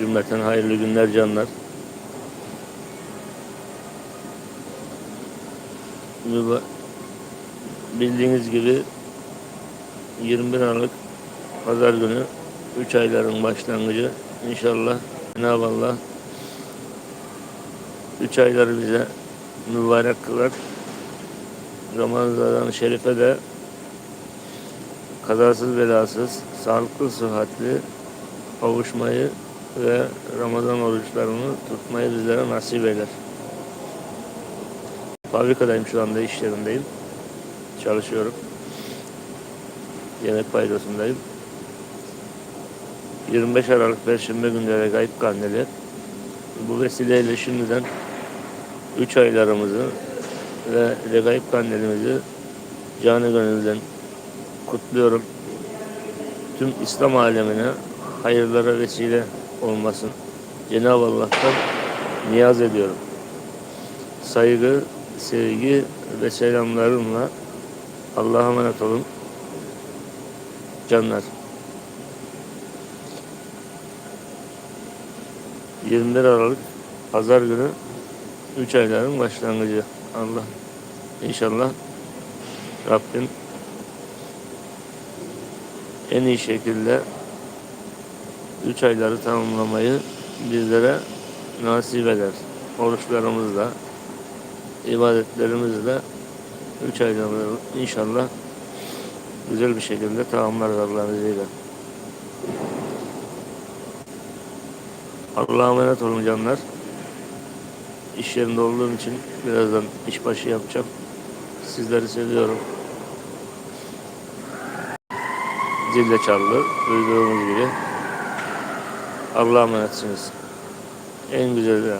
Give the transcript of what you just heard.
Cümleten hayırlı günler canlar. Bildiğiniz gibi 21 Aralık Pazar günü 3 ayların başlangıcı inşallah Cenab-ı Allah 3 ayları bize mübarek kılar. Ramazan-ı Şerif'e de kazasız belasız, sağlıklı, sıhhatli kavuşmayı ve Ramazan oruçlarını tutmayı bizlere nasip eder. Fabrikadayım şu anda iş yerindeyim. Çalışıyorum. Yemek paydasındayım. 25 Aralık Perşembe günleri Gayb Kandili. Bu vesileyle şimdiden 3 aylarımızı ve Regaib Kandilimizi canı gönülden kutluyorum. Tüm İslam alemine hayırlara vesile olmasın. Cenab-ı Allah'tan niyaz ediyorum. Saygı, sevgi ve selamlarımla Allah'a emanet olun. Canlar. 21 Aralık Pazar günü 3 ayların başlangıcı. Allah inşallah Rabbim en iyi şekilde 3 ayları tamamlamayı bizlere nasip eder. Oruçlarımızla, ibadetlerimizle 3 ayları inşallah güzel bir şekilde tamamlarız Allah'ın izniyle. Allah'a emanet olun canlar. İş yerinde olduğum için birazdan işbaşı yapacağım. Sizleri seviyorum. Zil de çaldı. Duyduğunuz gibi. Allah'a emanetsiniz. En güzeli